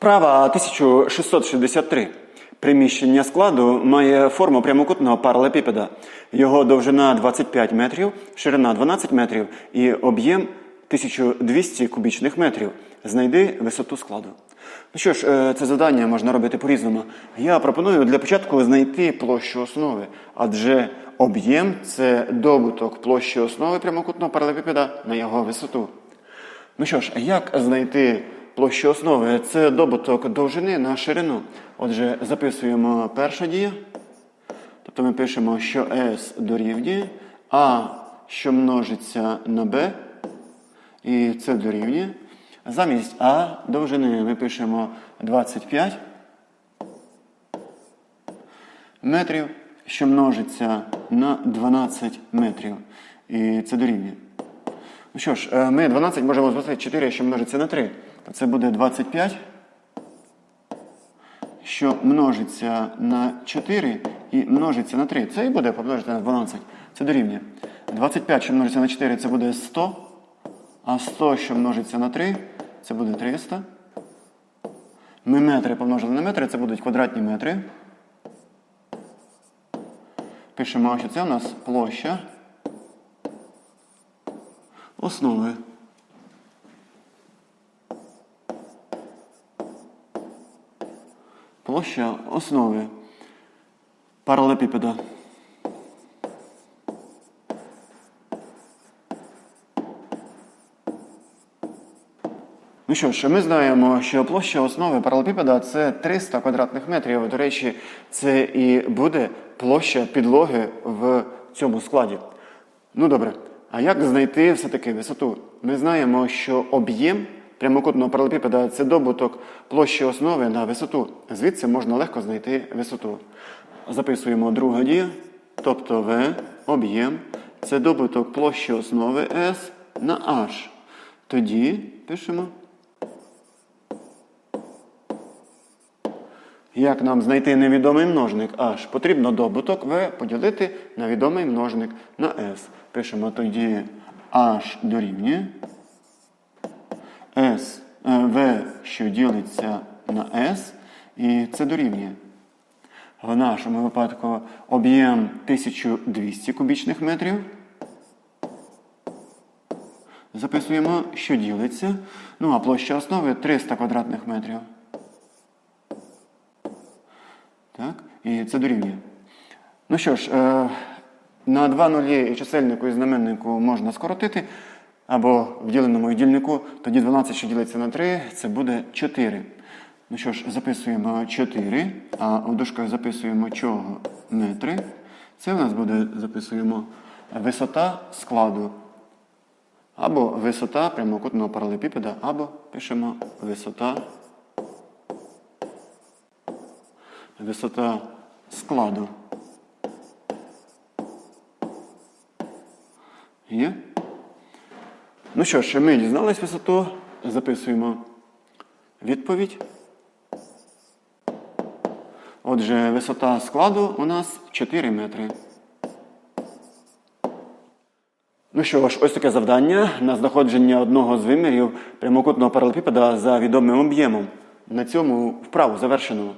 Вправа 1663. Приміщення складу має форму прямокутного паралепіпеда. Його довжина 25 метрів, ширина 12 метрів і об'єм 1200 кубічних метрів. Знайди висоту складу. Ну що ж, е, це завдання можна робити по-різному. Я пропоную для початку знайти площу основи, адже об'єм це добуток площі основи прямокутного паралепіпеда на його висоту. Ну що ж, як знайти площу основи? Це добуток довжини на ширину. Отже, записуємо перша дія. Тобто ми пишемо, що S дорівнює А, що множиться на B, і це дорівнює. Замість А довжини ми пишемо 25 метрів, що множиться на 12 метрів. І це дорівнює. Ну що ж, е, ми 12 можемо звести 4, що множиться на 3. Це буде 25, що множиться на 4 і множиться на 3. Це і буде помножити на 12. Це дорівнює. 25, що множиться на 4, це буде 100. А 100, що множиться на 3, це буде 300. Ми метри помножили на метри, це будуть квадратні метри. Пишемо, що це у нас площа основи. Площа основи паралепіпеда. Ну що ж, ми знаємо, що площа основи паралепіпеда це 300 квадратних метрів. До речі, це і буде площа підлоги в цьому складі. Ну добре, а як знайти все-таки висоту? Ми знаємо, що об'єм прямокутного паралепіпеда це добуток площі основи на висоту. Звідси можна легко знайти висоту. Записуємо друга дія, тобто В, об'єм, це добуток площі основи S на H. Тоді пишемо. Як нам знайти невідомий множник h? Потрібно добуток v поділити на відомий множник на s. Пишемо тоді h дорівнює s, е, v, що ділиться на s, і це дорівнює. В нашому випадку об'єм 1200 кубічних метрів. Записуємо, що ділиться. Ну, а площа основи 300 квадратних метрів. Так? І це дорівнює. Ну що ж, е, на два нулі чисельнику і знаменнику можна скоротити, або в діленому і тоді 12, що ділиться на 3, це буде 4. Ну що ж, записуємо 4, а в дужках записуємо чого метри. Це в нас буде, записуємо висота складу. Або висота прямокутного паралепіпеда, або пишемо висота висота складу. Є? Ну що ж, ми дізнались висоту, записуємо відповідь. Отже, висота складу у нас 4 метри. Ну що ж, ось таке завдання на знаходження одного з вимірів прямокутного паралепіпеда за відомим об'ємом. На цьому вправу завершено.